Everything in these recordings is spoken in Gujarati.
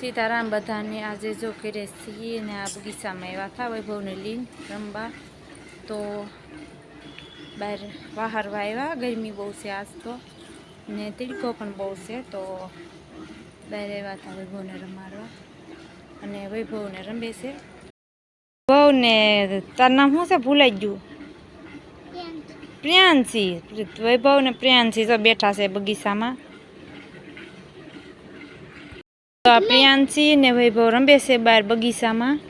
સીતારામ બધાને આજે જો કરે છીએ ને આ બગીચામાં એવા હતા વૈભવને લીન રમવા. તો બહાર બહારવા આવ્યા ગરમી બહુ છે આજ તો. ને તીડકો પણ બહુ છે તો બહાર આવ્યા હતા વૈભવને રમાડવા. અને વૈભવને રમે છે. વૈભવને તાર નામ શું છે? ભૂલાઈ ગયું. પ્રિયાંશી. વૈભવ ને પ્રિયાંશી તો બેઠા છે બગીચામાં. તો પ્રિયાંશી ને વૈભવ રમે છે બહાર બગીચામાં.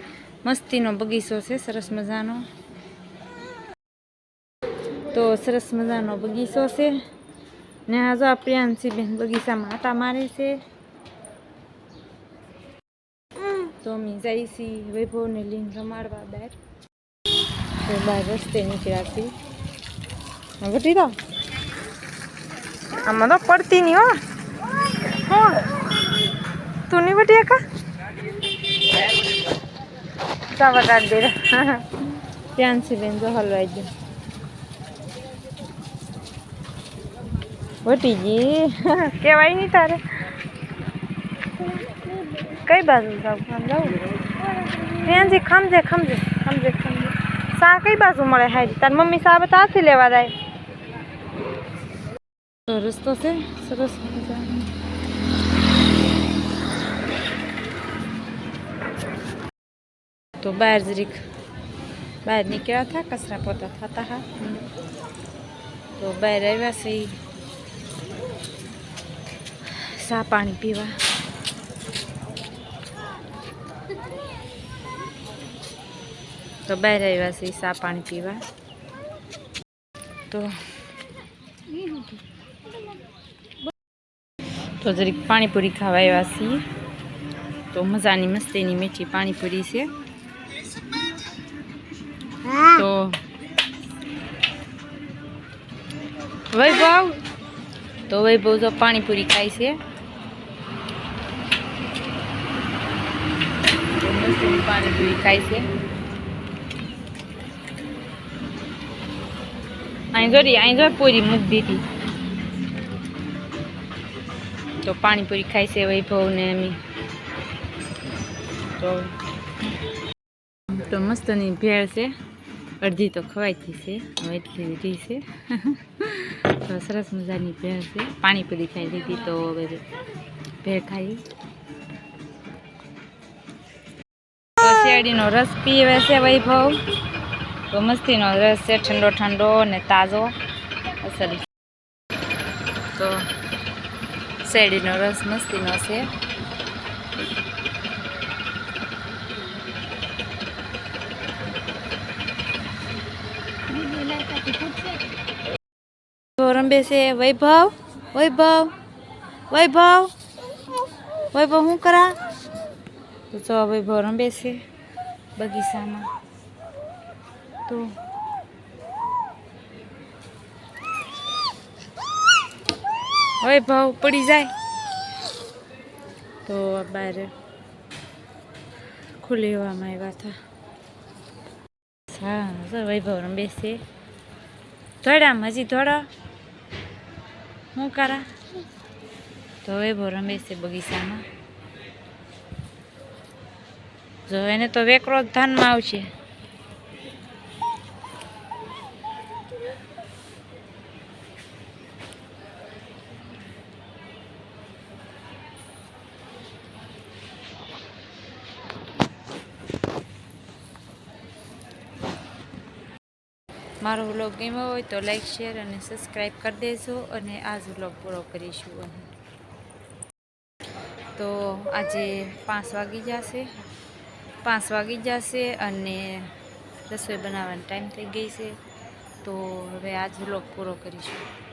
મસ્તીનો બગીચો છે, સરસ મજાનો. તો સરસ મજાનો બગીચો છે. ને આ જો પ્રિયાંશી બેન બગીચામાં આટા મારે છે. તો અમે જઈ છીએ વૈભવને લઈને રમાડવા બહાર તો બહાર રસ્તે નીકળ્યા છીએ. વટી દો આમાં તો પડતી નહીં હા. વટી કા સાવા કાઢ દે ત્યાંથી બેન જો હલવાઈ ગયો. વટી ગઈ કેવાય નહીં તારે. કઈ બાજુ જાવ જાવ ત્યાંથી ખમજે ખમજે ખમજે ખમજે. સા કઈ બાજુ મળે હારી? તાર મમ્મી સા ત્યાંથી લેવા જાય? તો બહાર જરીક બહાર નીકળ્યા હતા, કચરા પોતા થતા હા તો બહાર આવ્યા છે. સા પાણી પીવા. તો બહાર આવ્યા છે, સા પાણી પીવા. તો તો જરીક પાણીપુરી ખાવા આવ્યા છીએ. તો મજાની મસ્તીની મીઠી પાણીપુરી છે. વૈભવ? તો વૈભવ તો પાણીપુરી ખાય છે. પાણીપુરી ખાય છે. અહીં જોડી, અહીં જો પૂરી મૂક દીધી. તો પાણીપુરી ખાય છે વૈભવ ને એમ તો તો મસ્તની ભેળ છે. અડધી તો ખવાયતી છે. હવે એટલી રહી છે. તો સરસ મજાની ભેળ છે. પાણીપુરી ખાઈ લીધી તો હવે ભેળ ખાઈ. શેરડીનો રસ પીવે છે વૈભવ. તો મસ્તીનો રસ છે, ઠંડો ઠંડો ને તાજો. અસર તો શેરડીનો રસ મસ્તીનો છે. રંબે છે, વૈભવ વૈભવ વૈભવ વૈભવ શું કરા? તો જો વૈભવ રંબે છે બગીચામાં. તો વૈભવ પડી જાય. તો બહાર ખુલ્લી હવામાં આવ્યા હતા. હા વૈભવ રંબે છે. ધોડામ હજી ધોડા. શું કરા? તો ભો રમે છે બગીચામાં. જો એને તો વેકરો જ ધાનમાં આવશે. મારો વ્લોગ ગમ્યો હોય તો લાઈક શેર અને સબસ્ક્રાઈબ કરી દેજો અને આ જ વ્લોગ પૂરો કરીશું અહીં. તો આજે પાંચ વાગી જશે. પાંચ વાગી જશે અને રસોઈ બનાવવાનો ટાઈમ થઈ ગઈ છે. તો હવે આજ વ્લોગ પૂરો કરીશું.